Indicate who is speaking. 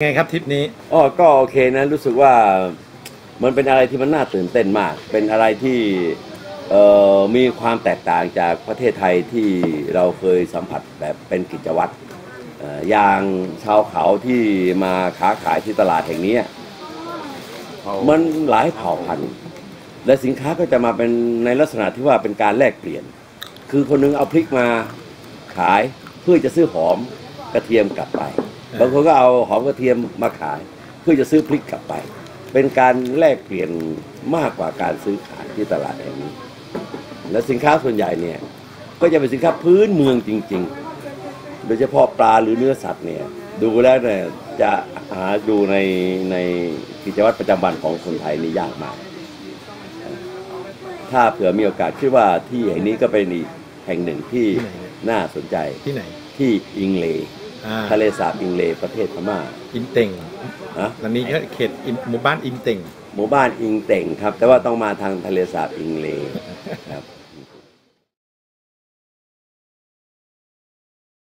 Speaker 1: ไงครับทริปนี้
Speaker 2: อ๋อก็โอเคนะรู้สึกว่ามันเป็นอะไรที่มันน่าตื่นเต้นมาก เป็นอะไรที่เอ่อมีความแตกต่างจากประเทศไทยที่เราเคยสัมผัสแบบเป็นกิจวัตรออย่างชาวเขาที่มาค้าขายที่ตลาดแห่งนี้มันหลายเผ่าพันธุ์และสินค้าก็จะมาเป็นในลักษณะที่ว่าเป็นการแลกเปลี่ยน คือคนหนึงเอาพริกมาขายเพื่อจะซื้อหอมกระเทียมกลับไป บางคนก็เอาหอมกระเทียมมาขาย เพื่อจะซื้อพริกกลับไป เป็นการแลกเปลี่ยนมากกว่าการซื้อขายที่ตลาดแห่งนี้ และสินค้าส่วนใหญ่เนี่ยก็จะเป็นสินค้าพื้นเมืองจริง ๆ โดยเฉพาะปลาหรือเนื้อสัตว์เนี่ยดูแล้วเนี่ยจะหาดูในในกิจวัตรประจำวันของคนไทยนี่ยากมาก ถ้าเผื่อมีโอกาสคิดว่าที่แห่งนี้ก็เป็นอีกแห่งหนึ่งที่
Speaker 1: ที่ไหนเนี่ย
Speaker 2: น่าสนใจ
Speaker 1: ที่ไหน
Speaker 2: ที่อิงเล
Speaker 1: อ่า
Speaker 2: ทะเลสาบอิงเลประเทศพม่า
Speaker 1: อินเต็ง
Speaker 2: นะ
Speaker 1: ตอนนี้ก็เขตอินหมู่บ้านอินเต็ง
Speaker 2: หมู่บ้านอิงเต่งครับ แต่ว่าต้องมาทางทะเลสาบอิงเลครับ